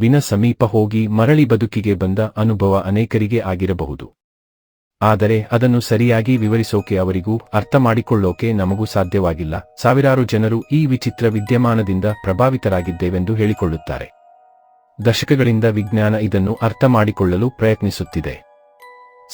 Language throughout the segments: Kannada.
ವಿನ ಸಮೀಪ ಹೋಗಿ ಮರಳಿ ಬದುಕಿಗೆ ಬಂದ ಅನುಭವ ಅನೇಕರಿಗೆ ಆಗಿರಬಹುದು. ಆದರೆ ಅದನ್ನು ಸರಿಯಾಗಿ ವಿವರಿಸೋಕೆ ಅವರಿಗೂ ಅರ್ಥ ಮಾಡಿಕೊಳ್ಳೋಕೆ ನಮಗೂ ಸಾಧ್ಯವಾಗಿಲ್ಲ. ಸಾವಿರಾರು ಜನರು ಈ ವಿಚಿತ್ರ ವಿದ್ಯಮಾನದಿಂದ ಪ್ರಭಾವಿತರಾಗಿದ್ದೇವೆಂದು ಹೇಳಿಕೊಳ್ಳುತ್ತಾರೆ. ದಶಕಗಳಿಂದ ವಿಜ್ಞಾನ ಇದನ್ನು ಅರ್ಥ ಮಾಡಿಕೊಳ್ಳಲು ಪ್ರಯತ್ನಿಸುತ್ತಿದೆ.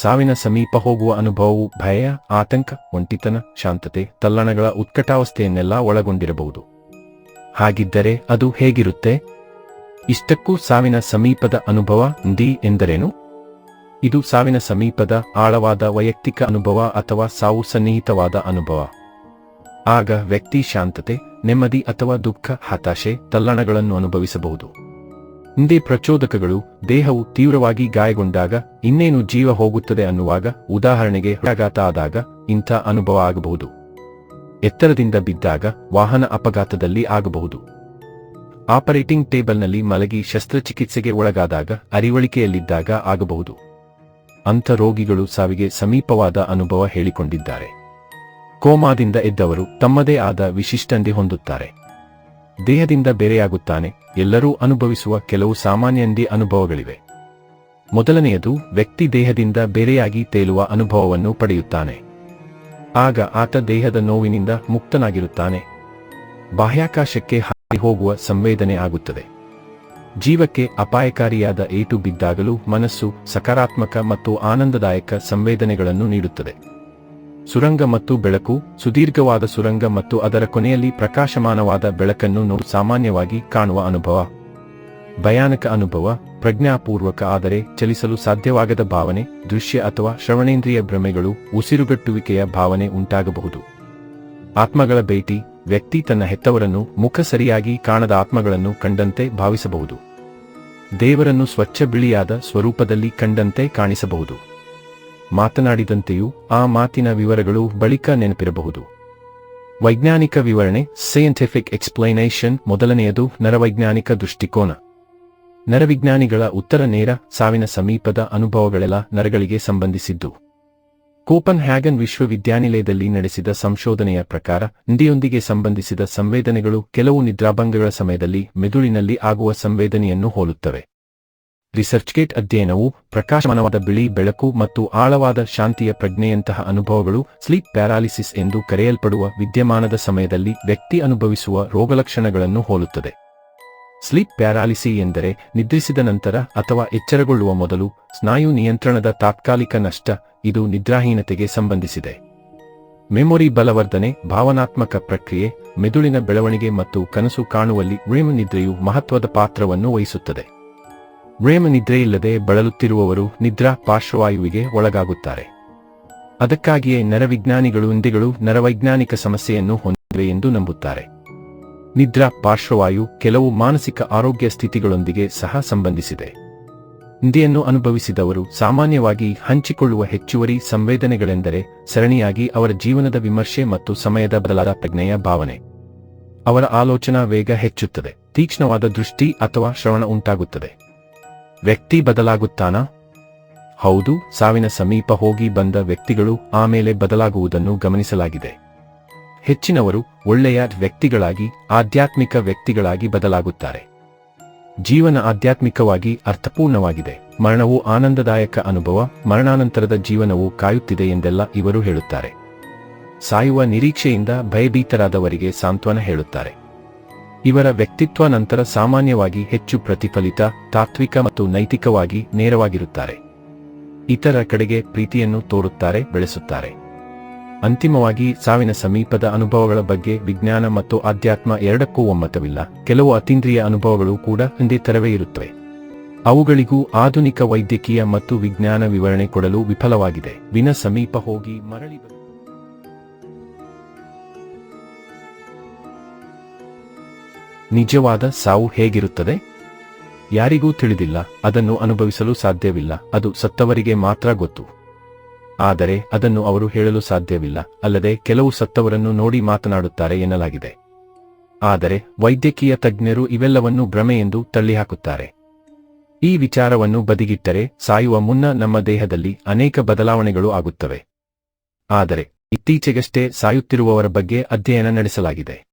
ಸಾವಿನ ಸಮೀಪ ಹೋಗುವ ಅನುಭವವು ಭಯ, ಆತಂಕ, ಒಂಟಿತನ, ಶಾಂತತೆ, ತಲ್ಲಣಗಳ ಉತ್ಕಟಾವಸ್ಥೆಯನ್ನೆಲ್ಲ ಒಳಗೊಂಡಿರಬಹುದು. ಹಾಗಿದ್ದರೆ ಅದು ಹೇಗಿರುತ್ತೆ? ಇಷ್ಟಕ್ಕೂ ಸಾವಿನ ಸಮೀಪದ ಅನುಭವ ಡಿ ಎಂದರೇನು? ಇದು ಸಾವಿನ ಸಮೀಪದ ಆಳವಾದ ವೈಯಕ್ತಿಕ ಅನುಭವ ಅಥವಾ ಸಾವು ಸನ್ನಿಹಿತವಾದ ಅನುಭವ. ಆಗ ವ್ಯಕ್ತಿ ಶಾಂತತೆ, ನೆಮ್ಮದಿ ಅಥವಾ ದುಃಖ, ಹತಾಶೆ, ತಲ್ಲಣಗಳನ್ನು ಅನುಭವಿಸಬಹುದು. ಹಿಂದೆ ಪ್ರಚೋದಕಗಳು ದೇಹವು ತೀವ್ರವಾಗಿ ಗಾಯಗೊಂಡಾಗ, ಇನ್ನೇನು ಜೀವ ಹೋಗುತ್ತದೆ ಅನ್ನುವಾಗ ಉದಾಹರಣೆಗೆ ಹೃದಯಾಘಾತ ಆದಾಗ ಇಂಥ ಅನುಭವ ಆಗಬಹುದು. ಎತ್ತರದಿಂದ ಬಿದ್ದಾಗ ವಾಹನ ಅಪಘಾತದಲ್ಲಿ ಆಗಬಹುದು. ಆಪರೇಟಿಂಗ್ ಟೇಬಲ್ನಲ್ಲಿ ಮಲಗಿ ಶಸ್ತ್ರಚಿಕಿತ್ಸೆಗೆ ಒಳಗಾದಾಗ ಅರಿವಳಿಕೆಯಲ್ಲಿದ್ದಾಗ ಆಗಬಹುದು. ಅಂಥ ರೋಗಿಗಳು ಸಾವಿಗೆ ಸಮೀಪವಾದ ಅನುಭವ ಹೇಳಿಕೊಂಡಿದ್ದಾರೆ. ಕೋಮಾದಿಂದ ಎದ್ದವರು ತಮ್ಮದೇ ಆದ ವಿಶಿಷ್ಟಂದೆ ಹೊಂದುತ್ತಾರೆ. ದೇಹದಿಂದ ಬೇರೆಯಾಗುತ್ತಾನೆ, ಎಲ್ಲರೂ ಅನುಭವಿಸುವ ಕೆಲವು ಸಾಮಾನ್ಯಂದಿ ಅನುಭವಗಳಿವೆ. ಮೊದಲನೆಯದು, ವ್ಯಕ್ತಿ ದೇಹದಿಂದ ಬೇರೆಯಾಗಿ ತೇಲುವ ಅನುಭವವನ್ನು ಪಡೆಯುತ್ತಾನೆ. ಆಗ ಆತ ದೇಹದ ನೋವಿನಿಂದ ಮುಕ್ತನಾಗಿರುತ್ತಾನೆ. ಬಾಹ್ಯಾಕಾಶಕ್ಕೆ ಹೋಗುವ ಸಂವೇದನೆ ಆಗುತ್ತದೆ. ಜೀವಕ್ಕೆ ಅಪಾಯಕಾರಿಯಾದ ಏಟು ಬಿದ್ದಾಗಲೂ ಮನಸ್ಸು ಸಕಾರಾತ್ಮಕ ಮತ್ತು ಆನಂದದಾಯಕ ಸಂವೇದನೆಗಳನ್ನು ನೀಡುತ್ತದೆ. ಸುರಂಗ ಮತ್ತು ಬೆಳಕು, ಸುದೀರ್ಘವಾದ ಸುರಂಗ ಮತ್ತು ಅದರ ಕೊನೆಯಲ್ಲಿ ಪ್ರಕಾಶಮಾನವಾದ ಬೆಳಕನ್ನು ನೋಡು ಸಾಮಾನ್ಯವಾಗಿ ಕಾಣುವ ಅನುಭವ. ಭಯಾನಕ ಅನುಭವ, ಪ್ರಜ್ಞಾಪೂರ್ವಕ ಆದರೆ ಚಲಿಸಲು ಸಾಧ್ಯವಾಗದ ಭಾವನೆ, ದೃಶ್ಯ ಅಥವಾ ಶ್ರವಣೇಂದ್ರಿಯ ಭ್ರಮೆಗಳು, ಉಸಿರುಗಟ್ಟುವಿಕೆಯ ಭಾವನೆ ಉಂಟಾಗಬಹುದು. ಆತ್ಮಗಳ ಭೇಟಿ ವ್ಯಕ್ತಿ ತನ್ನ ಹೆತ್ತವರನ್ನು ಮುಖ ಸರಿಯಾಗಿ ಕಾಣದ ಆತ್ಮಗಳನ್ನು ಕಂಡಂತೆ ಭಾವಿಸಬಹುದು. ದೇವರನ್ನು ಸ್ವಚ್ಛ ಬಿಳಿಯಾದ ಸ್ವರೂಪದಲ್ಲಿ ಕಂಡಂತೆ ಕಾಣಿಸಬಹುದು. ಮಾತನಾಡಿದಂತೆಯೂ ಆ ಮಾತಿನ ವಿವರಗಳು ಬಳಿಕ ನೆನಪಿರಬಹುದು. ವೈಜ್ಞಾನಿಕ ವಿವರಣೆ ಸೈಂಟಿಫಿಕ್ ಎಕ್ಸ್ಪ್ಲೈನೇಷನ್ ಮೊದಲನೆಯದು ನರವೈಜ್ಞಾನಿಕ ದೃಷ್ಟಿಕೋನ. ನರವಿಜ್ಞಾನಿಗಳ ಉತ್ತರ ನೇರ ಸಾವಿನ ಸಮೀಪದ ಅನುಭವಗಳೆಲ್ಲ ನರಗಳಿಗೆ ಸಂಬಂಧಿಸಿದ್ದು. ಕೋಪನ್ ಹ್ಯಾಗನ್ ವಿಶ್ವವಿದ್ಯಾನಿಲಯದಲ್ಲಿ ನಡೆಸಿದ ಸಂಶೋಧನೆಯ ಪ್ರಕಾರ ನಿಂದಿಯೊಂದಿಗೆ ಸಂಬಂಧಿಸಿದ ಸಂವೇದನೆಗಳು ಕೆಲವು ನಿದ್ರಾಭಂಗಗಳ ಸಮಯದಲ್ಲಿ ಮೆದುಳಿನಲ್ಲಿ ಆಗುವ ಸಂವೇದನೆಯನ್ನು ಹೋಲುತ್ತವೆ. ರಿಸರ್ಚ್ಗೇಟ್ ಅಧ್ಯಯನವು ಪ್ರಕಾಶಮಾನವಾದ ಬಿಳಿ ಬೆಳಕು ಮತ್ತು ಆಳವಾದ ಶಾಂತಿಯ ಪ್ರಜ್ಞೆಯಂತಹ ಅನುಭವಗಳು ಸ್ಲೀಪ್ ಪ್ಯಾರಾಲಿಸಿಸ್ ಎಂದು ಕರೆಯಲ್ಪಡುವ ವಿದ್ಯಮಾನದ ಸಮಯದಲ್ಲಿ ವ್ಯಕ್ತಿ ಅನುಭವಿಸುವ ರೋಗಲಕ್ಷಣಗಳನ್ನು ಹೋಲುತ್ತದೆ. ಸ್ಲೀಪ್ ಪ್ಯಾರಾಲಿಸಿ ಎಂದರೆ ನಿದ್ರಿಸಿದ ನಂತರ ಅಥವಾ ಎಚ್ಚರಗೊಳ್ಳುವ ಮೊದಲು ಸ್ನಾಯು ನಿಯಂತ್ರಣದ ತಾತ್ಕಾಲಿಕ ನಷ್ಟ ಇದು ನಿದ್ರಾಹೀನತೆಗೆ ಸಂಬಂಧಿಸಿದೆ. ಮೆಮೊರಿ ಬಲವರ್ಧನೆ, ಭಾವನಾತ್ಮಕ ಪ್ರಕ್ರಿಯೆ, ಮೆದುಳಿನ ಬೆಳವಣಿಗೆ ಮತ್ತು ಕನಸು ಕಾಣುವಲ್ಲಿ ರೇಮ್ ನಿದ್ರೆಯು ಮಹತ್ವದ ಪಾತ್ರವನ್ನು ವಹಿಸುತ್ತದೆ. ರೇಮ್ ನಿದ್ರೆಯಿಲ್ಲದೆ ಬಳಲುತ್ತಿರುವವರು ನಿದ್ರಾ ಪಾರ್ಶ್ವವಾಯುವಿಗೆ ಒಳಗಾಗುತ್ತಾರೆ. ಅದಕ್ಕಾಗಿಯೇ ನರವಿಜ್ಞಾನಿಗಳು ಇಂದಿಗಳು ನರವೈಜ್ಞಾನಿಕ ಸಮಸ್ಯೆಯನ್ನು ಹೊಂದಿವೆ ಎಂದು ನಂಬುತ್ತಾರೆ. ನಿದ್ರಾ, ಪಾರ್ಶ್ವವಾಯು ಕೆಲವು ಮಾನಸಿಕ ಆರೋಗ್ಯ ಸ್ಥಿತಿಗಳೊಂದಿಗೆ ಸಹ ಸಂಬಂಧಿಸಿದೆ. ನಿದ್ದೆಯನ್ನು ಅನುಭವಿಸಿದವರು ಸಾಮಾನ್ಯವಾಗಿ ಹಂಚಿಕೊಳ್ಳುವ ಹೆಚ್ಚುವರಿ ಸಂವೇದನೆಗಳೆಂದರೆ ಸರಣಿಯಾಗಿ ಅವರ ಜೀವನದ ವಿಮರ್ಶೆ ಮತ್ತು ಸಮಯದ ಬದಲಾದ ಪ್ರಜ್ಞೆಯ ಭಾವನೆ. ಅವರ ಆಲೋಚನಾ ವೇಗ ಹೆಚ್ಚುತ್ತದೆ, ತೀಕ್ಷ್ಣವಾದ ದೃಷ್ಟಿ ಅಥವಾ ಶ್ರವಣ ಉಂಟಾಗುತ್ತದೆ. ವ್ಯಕ್ತಿ ಬದಲಾಗುತ್ತಾನಾ? ಹೌದು, ಸಾವಿನ ಸಮೀಪ ಹೋಗಿ ಬಂದ ವ್ಯಕ್ತಿಗಳು ಆಮೇಲೆ ಬದಲಾಗುವುದನ್ನು ಗಮನಿಸಲಾಗಿದೆ. ಹೆಚ್ಚಿನವರು ಒಳ್ಳೆಯ ವ್ಯಕ್ತಿಗಳಾಗಿ, ಆಧ್ಯಾತ್ಮಿಕ ವ್ಯಕ್ತಿಗಳಾಗಿ ಬದಲಾಗುತ್ತಾರೆ. ಜೀವನ ಆಧ್ಯಾತ್ಮಿಕವಾಗಿ ಅರ್ಥಪೂರ್ಣವಾಗಿದೆ. ಮರಣವು ಆನಂದದಾಯಕ ಅನುಭವ, ಮರಣಾನಂತರದ ಜೀವನವು ಕಾಯುತ್ತಿದೆ ಎಂದೆಲ್ಲ ಇವರು ಹೇಳುತ್ತಾರೆ. ಸಾಯುವ ನಿರೀಕ್ಷೆಯಿಂದ ಭಯಭೀತರಾದವರಿಗೆ ಸಾಂತ್ವನ ಹೇಳುತ್ತಾರೆ. ಇವರ ವ್ಯಕ್ತಿತ್ವ ನಂತರ ಸಾಮಾನ್ಯವಾಗಿ ಹೆಚ್ಚು ಪ್ರತಿಫಲಿತ, ತಾತ್ವಿಕ ಮತ್ತು ನೈತಿಕವಾಗಿ ನೇರವಾಗಿರುತ್ತಾರೆ. ಇತರ ಕಡೆಗೆ ಪ್ರೀತಿಯನ್ನು ತೋರುತ್ತಾರೆ, ಬೆಳೆಸುತ್ತಾರೆ. ಅಂತಿಮವಾಗಿ ಸಾವಿನ ಸಮೀಪದ ಅನುಭವಗಳ ಬಗ್ಗೆ ವಿಜ್ಞಾನ ಮತ್ತು ಆಧ್ಯಾತ್ಮ ಎರಡಕ್ಕೂ ಒಮ್ಮತವಿಲ್ಲ. ಕೆಲವು ಅತೀಂದ್ರಿಯ ಅನುಭವಗಳು ಕೂಡ ಹಿಂದೆ ತರವೇ ಇರುತ್ತವೆ. ಅವುಗಳಿಗೂ ಆಧುನಿಕ ವೈದ್ಯಕೀಯ ಮತ್ತು ವಿಜ್ಞಾನ ವಿವರಣೆ ಕೊಡಲು ವಿಫಲವಾಗಿದೆ. ವಿನ ಸಮೀಪ ಹೋಗಿ ಮರಳಿ ನಿಜವಾದ ಸಾವು ಹೇಗಿರುತ್ತದೆ? ಯಾರಿಗೂ ತಿಳಿದಿಲ್ಲ. ಅದನ್ನು ಅನುಭವಿಸಲು ಸಾಧ್ಯವಿಲ್ಲ. ಅದು ಸತ್ತವರಿಗೆ ಮಾತ್ರ ಗೊತ್ತು. ಆದರೆ ಅದನ್ನು ಅವರು ಹೇಳಲು ಸಾಧ್ಯವಿಲ್ಲ, ಅಲ್ಲದೆ ಕೆಲವು ಸತ್ತವರನ್ನು ನೋಡಿ ಮಾತನಾಡುತ್ತಾರೆ ಎನ್ನಲಾಗಿದೆ. ಆದರೆ ವೈದ್ಯಕೀಯ ತಜ್ಞರು ಇವೆಲ್ಲವನ್ನೂ ಭ್ರಮೆ ಎಂದು ತಳ್ಳಿಹಾಕುತ್ತಾರೆ. ಈ ವಿಚಾರವನ್ನು ಬದಿಗಿಟ್ಟರೆ ಸಾಯುವ ಮುನ್ನ ನಮ್ಮ ದೇಹದಲ್ಲಿ ಅನೇಕ ಬದಲಾವಣೆಗಳು ಆಗುತ್ತವೆ. ಆದರೆ ಇತ್ತೀಚೆಗಷ್ಟೇ ಸಾಯುತ್ತಿರುವವರ ಬಗ್ಗೆ ಅಧ್ಯಯನ ನಡೆಸಲಾಗಿದೆ.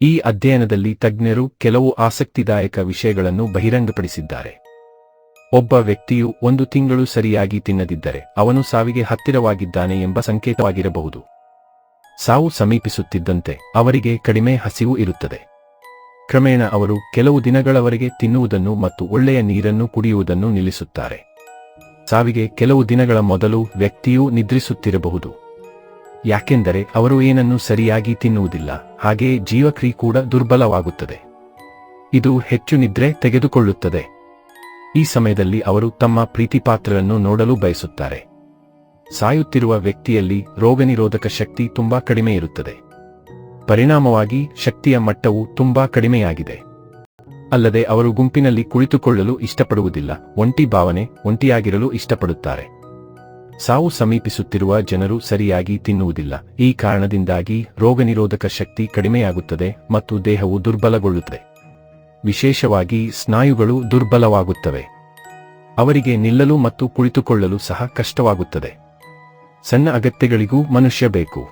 ಈ ಅಧ್ಯಯನದಲ್ಲಿ ತಜ್ಞರು ಕೆಲವು ಆಸಕ್ತಿದಾಯಕ ವಿಷಯಗಳನ್ನು ಬಹಿರಂಗಪಡಿಸಿದ್ದಾರೆ. ಒಬ್ಬ ವ್ಯಕ್ತಿಯು ಒಂದು ತಿಂಗಳು ಸರಿಯಾಗಿ ತಿನ್ನದಿದ್ದರೆ ಅವನು ಸಾವಿಗೆ ಹತ್ತಿರವಾಗಿದ್ದಾನೆ ಎಂಬ ಸಂಕೇತವಾಗಿರಬಹುದು. ಸಾವು ಸಮೀಪಿಸುತ್ತಿದ್ದಂತೆ ಅವರಿಗೆ ಕಡಿಮೆ ಹಸಿವು ಇರುತ್ತದೆ. ಕ್ರಮೇಣ ಅವರು ಕೆಲವು ದಿನಗಳವರೆಗೆ ತಿನ್ನುವುದನ್ನು ಮತ್ತು ಒಳ್ಳೆಯ ನೀರನ್ನು ಕುಡಿಯುವುದನ್ನು ನಿಲ್ಲಿಸುತ್ತಾರೆ. ಸಾವಿಗೆ ಕೆಲವು ದಿನಗಳ ಮೊದಲು ವ್ಯಕ್ತಿಯು ನಿದ್ರಿಸುತ್ತಿರಬಹುದು. ಯಾಕೆಂದರೆ ಅವರು ಏನನ್ನು ಸರಿಯಾಗಿ ತಿನ್ನುವುದಿಲ್ಲ, ಹಾಗೆಯೇ ಜೀವಕ್ರಿಯೆ ಕೂಡ ದುರ್ಬಲವಾಗುತ್ತದೆ. ಇದು ಹೆಚ್ಚು ನಿದ್ರೆ ತೆಗೆದುಕೊಳ್ಳುತ್ತದೆ. ಈ ಸಮಯದಲ್ಲಿ ಅವರು ತಮ್ಮ ಪ್ರೀತಿಪಾತ್ರರನ್ನು ನೋಡಲು ಬಯಸುತ್ತಾರೆ. ಸಾಯುತ್ತಿರುವ ವ್ಯಕ್ತಿಯಲ್ಲಿ ರೋಗನಿರೋಧಕ ಶಕ್ತಿ ತುಂಬಾ ಕಡಿಮೆ ಇರುತ್ತದೆ ಪರಿಣಾಮವಾಗಿ ಶಕ್ತಿಯ ಮಟ್ಟವು ತುಂಬಾ ಕಡಿಮೆಯಾಗಿದೆ. ಅಲ್ಲದೆ ಅವರು ಗುಂಪಿನಲ್ಲಿ ಕುಳಿತುಕೊಳ್ಳಲು ಇಷ್ಟಪಡುವುದಿಲ್ಲ, ಒಂಟಿ ಭಾವನೆ, ಒಂಟಿಯಾಗಿರಲು ಇಷ್ಟಪಡುತ್ತಾರೆ. ಸಾವು ಸಮೀಪಿಸುತ್ತಿರುವ ಜನರು ಸರಿಯಾಗಿ ತಿನ್ನುವುದಿಲ್ಲ, ಈ ಕಾರಣದಿಂದಾಗಿ ರೋಗನಿರೋಧಕ ಶಕ್ತಿ ಕಡಿಮೆಯಾಗುತ್ತದೆ ಮತ್ತು ದೇಹವು ದುರ್ಬಲಗೊಳ್ಳುತ್ತದೆ. ವಿಶೇಷವಾಗಿ ಸ್ನಾಯುಗಳು ದುರ್ಬಲವಾಗುತ್ತವೆ. ಅವರಿಗೆ ನಿಲ್ಲಲು ಮತ್ತು ಕುಳಿತುಕೊಳ್ಳಲು ಸಹ ಕಷ್ಟವಾಗುತ್ತದೆ. ಸಣ್ಣ ಅಗತ್ಯಗಳಿಗೂ ಮನುಷ್ಯ ಬೇಕು.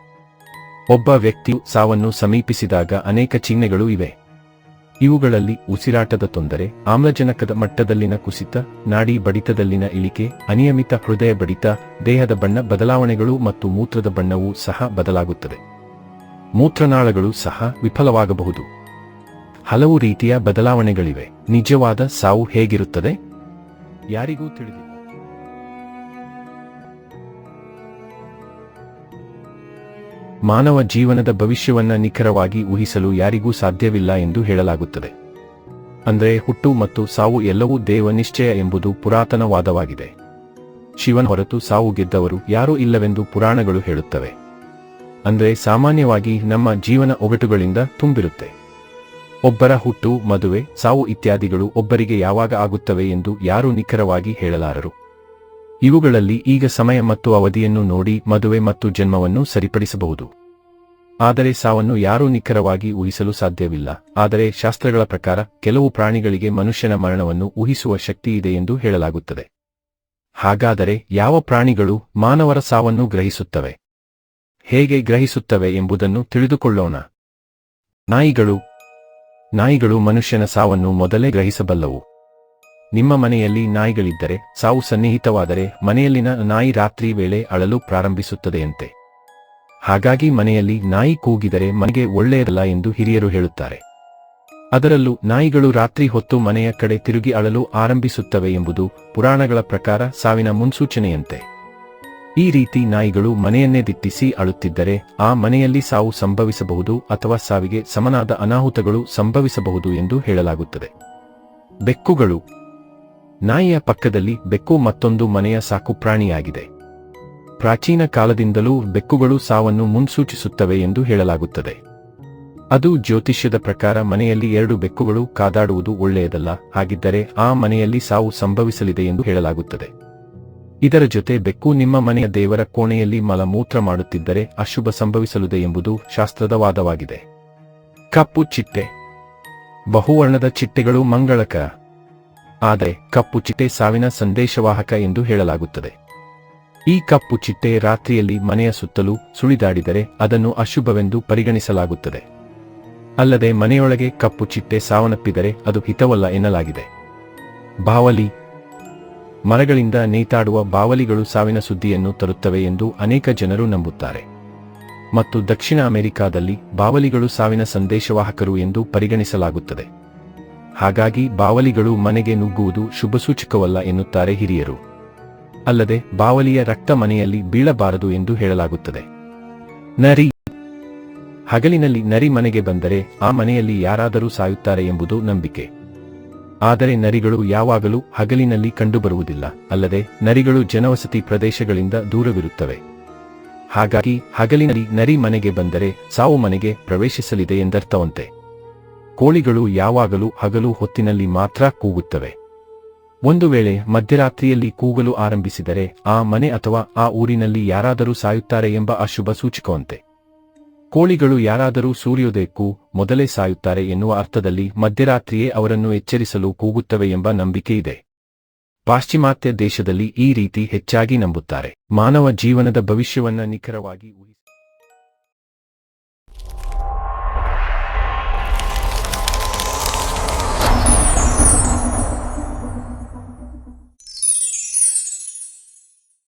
ಒಬ್ಬ ವ್ಯಕ್ತಿಯು ಸಾವನ್ನು ಸಮೀಪಿಸಿದಾಗ ಅನೇಕ ಚಿಹ್ನೆಗಳು ಇವೆ. ಇವುಗಳಲ್ಲಿ ಉಸಿರಾಟದ ತೊಂದರೆ, ಆಮ್ಲಜನಕದ ಮಟ್ಟದಲ್ಲಿನ ಕುಸಿತ, ನಾಡಿ ಬಡಿತದಲ್ಲಿನ ಇಳಿಕೆ, ಅನಿಯಮಿತ ಹೃದಯ ಬಡಿತ, ದೇಹದ ಬಣ್ಣ ಬದಲಾವಣೆಗಳು ಮತ್ತು ಮೂತ್ರದ ಬಣ್ಣವೂ ಸಹ ಬದಲಾಗುತ್ತದೆ. ಮೂತ್ರನಾಳಗಳು ಸಹ ವಿಫಲವಾಗಬಹುದು. ಹಲವು ರೀತಿಯ ಬದಲಾವಣೆಗಳಿವೆ. ನಿಜವಾದ ಸಾವು ಹೇಗಿರುತ್ತದೆ? ಯಾರಿಗೂ ತಿಳಿದಿಲ್ಲ. ಮಾನವ ಜೀವನದ ಭವಿಷ್ಯವನ್ನು ನಿಖರವಾಗಿ ಊಹಿಸಲು ಯಾರಿಗೂ ಸಾಧ್ಯವಿಲ್ಲ ಎಂದು ಹೇಳಲಾಗುತ್ತದೆ. ಅಂದರೆ ಹುಟ್ಟು ಮತ್ತು ಸಾವು ಎಲ್ಲವೂ ದೇವ ನಿಶ್ಚಯ ಎಂಬುದು ಪುರಾತನವಾದವಾಗಿದೆ. ಶಿವನ ಹೊರತು ಸಾವು ಗೆದ್ದವರು ಯಾರೂ ಇಲ್ಲವೆಂದು ಪುರಾಣಗಳು ಹೇಳುತ್ತವೆ. ಅಂದರೆ ಸಾಮಾನ್ಯವಾಗಿ ನಮ್ಮ ಜೀವನ ಒಗಟುಗಳಿಂದ ತುಂಬಿರುತ್ತೆ. ಒಬ್ಬರ ಹುಟ್ಟು, ಮದುವೆ, ಸಾವು ಇತ್ಯಾದಿಗಳು ಒಬ್ಬರಿಗೆ ಯಾವಾಗ ಆಗುತ್ತವೆ ಎಂದು ಯಾರೂ ನಿಖರವಾಗಿ ಹೇಳಲಾರರು. ಇವುಗಳಲ್ಲಿ ಈಗ ಸಮಯ ಮತ್ತು ಅವಧಿಯನ್ನು ನೋಡಿ ಮದುವೆ ಮತ್ತು ಜನ್ಮವನ್ನು ಸರಿಪಡಿಸಬಹುದು. ಆದರೆ ಸಾವನ್ನು ಯಾರೂ ನಿಖರವಾಗಿ ಊಹಿಸಲು ಸಾಧ್ಯವಿಲ್ಲ. ಆದರೆ ಶಾಸ್ತ್ರಗಳ ಪ್ರಕಾರ ಕೆಲವು ಪ್ರಾಣಿಗಳಿಗೆ ಮನುಷ್ಯನ ಮರಣವನ್ನು ಊಹಿಸುವ ಶಕ್ತಿ ಇದೆ ಎಂದು ಹೇಳಲಾಗುತ್ತದೆ. ಹಾಗಾದರೆ ಯಾವ ಪ್ರಾಣಿಗಳು ಮಾನವರ ಸಾವನ್ನು ಗ್ರಹಿಸುತ್ತವೆ? ಹೇಗೆ ಗ್ರಹಿಸುತ್ತವೆ ಎಂಬುದನ್ನು ತಿಳಿದುಕೊಳ್ಳೋಣ. ನಾಯಿಗಳು ನಾಯಿಗಳು ಮನುಷ್ಯನ ಸಾವನ್ನು ಮೊದಲೇ ಗ್ರಹಿಸಬಲ್ಲವು. ನಿಮ್ಮ ಮನೆಯಲ್ಲಿ ನಾಯಿಗಳಿದ್ದರೆ, ಸಾವು ಸನ್ನಿಹಿತವಾದರೆ, ಮನೆಯಲ್ಲಿನ ನಾಯಿ ರಾತ್ರಿ ವೇಳೆ ಅಳಲು ಪ್ರಾರಂಭಿಸುತ್ತದೆಯಂತೆ. ಹಾಗಾಗಿ ಮನೆಯಲ್ಲಿ ನಾಯಿ ಕೂಗಿದರೆ ಮನೆಗೆ ಒಳ್ಳೆಯದಲ್ಲ ಎಂದು ಹಿರಿಯರು ಹೇಳುತ್ತಾರೆ. ಅದರಲ್ಲೂ ನಾಯಿಗಳು ರಾತ್ರಿ ಹೊತ್ತು ಮನೆಯ ಕಡೆ ತಿರುಗಿ ಅಳಲು ಆರಂಭಿಸುತ್ತವೆ ಎಂಬುದು ಪುರಾಣಗಳ ಪ್ರಕಾರ ಸಾವಿನ ಮುನ್ಸೂಚನೆಯಂತೆ. ಈ ರೀತಿ ನಾಯಿಗಳು ಮನೆಯನ್ನೇ ದಿಟ್ಟಿಸಿ ಅಳುತ್ತಿದ್ದರೆ ಆ ಮನೆಯಲ್ಲಿ ಸಾವು ಸಂಭವಿಸಬಹುದು ಅಥವಾ ಸಾವಿಗೆ ಸಮನಾದ ಅನಾಹುತಗಳು ಸಂಭವಿಸಬಹುದು ಎಂದು ಹೇಳಲಾಗುತ್ತದೆ. ಬೆಕ್ಕುಗಳು. ನಾಯಿಯ ಪಕ್ಕದಲ್ಲಿ ಬೆಕ್ಕು ಮತ್ತೊಂದು ಮನೆಯ ಸಾಕುಪ್ರಾಣಿಯಾಗಿದೆ ಪ್ರಾಚೀನ ಕಾಲದಿಂದಲೂ ಬೆಕ್ಕುಗಳು ಸಾವನ್ನು ಮುನ್ಸೂಚಿಸುತ್ತವೆ ಎಂದು ಹೇಳಲಾಗುತ್ತದೆ. ಅದು ಜ್ಯೋತಿಷ್ಯದ ಪ್ರಕಾರ ಮನೆಯಲ್ಲಿ ಎರಡು ಬೆಕ್ಕುಗಳು ಕಾದಾಡುವುದು ಒಳ್ಳೆಯದಲ್ಲ, ಹಾಗಿದ್ದರೆ ಆ ಮನೆಯಲ್ಲಿ ಸಾವು ಸಂಭವಿಸಲಿದೆ ಎಂದು ಹೇಳಲಾಗುತ್ತದೆ. ಇದರ ಜೊತೆ ಬೆಕ್ಕು ನಿಮ್ಮ ಮನೆಯ ದೇವರ ಕೋಣೆಯಲ್ಲಿ ಮಲಮೂತ್ರ ಮಾಡುತ್ತಿದ್ದರೆ ಅಶುಭ ಸಂಭವಿಸಲಿದೆ ಎಂಬುದು ಶಾಸ್ತ್ರದ ವಾದವಾಗಿದೆ ಕಪ್ಪು ಚಿಟ್ಟೆ. ಬಹುವರ್ಣದ ಚಿಟ್ಟೆಗಳು ಮಂಗಳಕರ ಆದರೆ ಕಪ್ಪು ಚಿಟ್ಟೆ ಸಾವಿನ ಸಂದೇಶವಾಹಕ ಎಂದು ಹೇಳಲಾಗುತ್ತದೆ. ಈ ಕಪ್ಪು ಚಿಟ್ಟೆ ರಾತ್ರಿಯಲ್ಲಿ ಮನೆಯ ಸುತ್ತಲೂ ಸುಳಿದಾಡಿದರೆ ಅದನ್ನು ಅಶುಭವೆಂದು ಪರಿಗಣಿಸಲಾಗುತ್ತದೆ. ಅಲ್ಲದೆ ಮನೆಯೊಳಗೆ ಕಪ್ಪು ಚಿಟ್ಟೆ ಸಾವನ್ನಪ್ಪಿದರೆ ಅದು ಹಿತವಲ್ಲ ಎನ್ನಲಾಗಿದೆ. ಬಾವಲಿ. ಮರಗಳಿಂದ ನೇತಾಡುವ ಬಾವಲಿಗಳು ಸಾವಿನ ಸುದ್ದಿಯನ್ನು ತರುತ್ತವೆ ಎಂದು ಅನೇಕ ಜನರು ನಂಬುತ್ತಾರೆ. ಮತ್ತು ದಕ್ಷಿಣ ಅಮೆರಿಕಾದಲ್ಲಿ ಬಾವಲಿಗಳು ಸಾವಿನ ಸಂದೇಶವಾಹಕರು ಎಂದು ಪರಿಗಣಿಸಲಾಗುತ್ತದೆ. ಹಾಗಾಗಿ ಬಾವಲಿಗಳು ಮನೆಗೆ ನುಗ್ಗುವುದು ಶುಭಸೂಚಕವಲ್ಲ ಎನ್ನುತ್ತಾರೆ ಹಿರಿಯರು. ಅಲ್ಲದೆ ಬಾವಲಿಯ ರಕ್ತ ಮನೆಯಲ್ಲಿ ಬೀಳಬಾರದು ಎಂದು ಹೇಳಲಾಗುತ್ತದೆ. ನರಿ ಹಗಲಿನಲ್ಲಿ ನರಿ ಮನೆಗೆ ಬಂದರೆ ಆ ಮನೆಯಲ್ಲಿ ಯಾರಾದರೂ ಸಾಯುತ್ತಾರೆ ಎಂಬುದು ನಂಬಿಕೆ. ಆದರೆ ನರಿಗಳು ಯಾವಾಗಲೂ ಹಗಲಿನಲ್ಲಿ ಕಂಡುಬರುವುದಿಲ್ಲ, ಅಲ್ಲದೆ ನರಿಗಳು ಜನವಸತಿ ಪ್ರದೇಶಗಳಿಂದ ದೂರವಿರುತ್ತವೆ. ಹಾಗಾಗಿ ಹಗಲಿನಲ್ಲಿ ನರಿ ಮನೆಗೆ ಬಂದರೆ ಸಾವು ಮನೆಗೆ ಪ್ರವೇಶಿಸಲಿದೆ ಎಂದರ್ಥವಂತೆ. ಕೋಳಿಗಳು ಯಾವಾಗಲೂ ಹಗಲು ಹೊತ್ತಿನಲ್ಲಿ ಮಾತ್ರ ಕೂಗುತ್ತವೆ. ಒಂದು ವೇಳೆ ಮಧ್ಯರಾತ್ರಿಯಲ್ಲಿ ಕೂಗಲು ಆರಂಭಿಸಿದರೆ ಆ ಮನೆ ಅಥವಾ ಆ ಊರಿನಲ್ಲಿ ಯಾರಾದರೂ ಸಾಯುತ್ತಾರೆ ಎಂಬ ಅಶುಭ ಸೂಚಕವಂತೆ. ಕೋಳಿಗಳು ಯಾರಾದರೂ ಸೂರ್ಯೋದಯಕ್ಕೂ ಮೊದಲೇ ಸಾಯುತ್ತಾರೆ ಎನ್ನುವ ಅರ್ಥದಲ್ಲಿ ಮಧ್ಯರಾತ್ರಿಯೇ ಅವರನ್ನು ಎಚ್ಚರಿಸಲು ಕೂಗುತ್ತವೆ ಎಂಬ ನಂಬಿಕೆ ಇದೆ. ಪಾಶ್ಚಿಮಾತ್ಯ ದೇಶದಲ್ಲಿ ಈ ರೀತಿ ಹೆಚ್ಚಾಗಿ ನಂಬುತ್ತಾರೆ. ಮಾನವ ಜೀವನದ ಭವಿಷ್ಯವನ್ನ ನಿಖರವಾಗಿ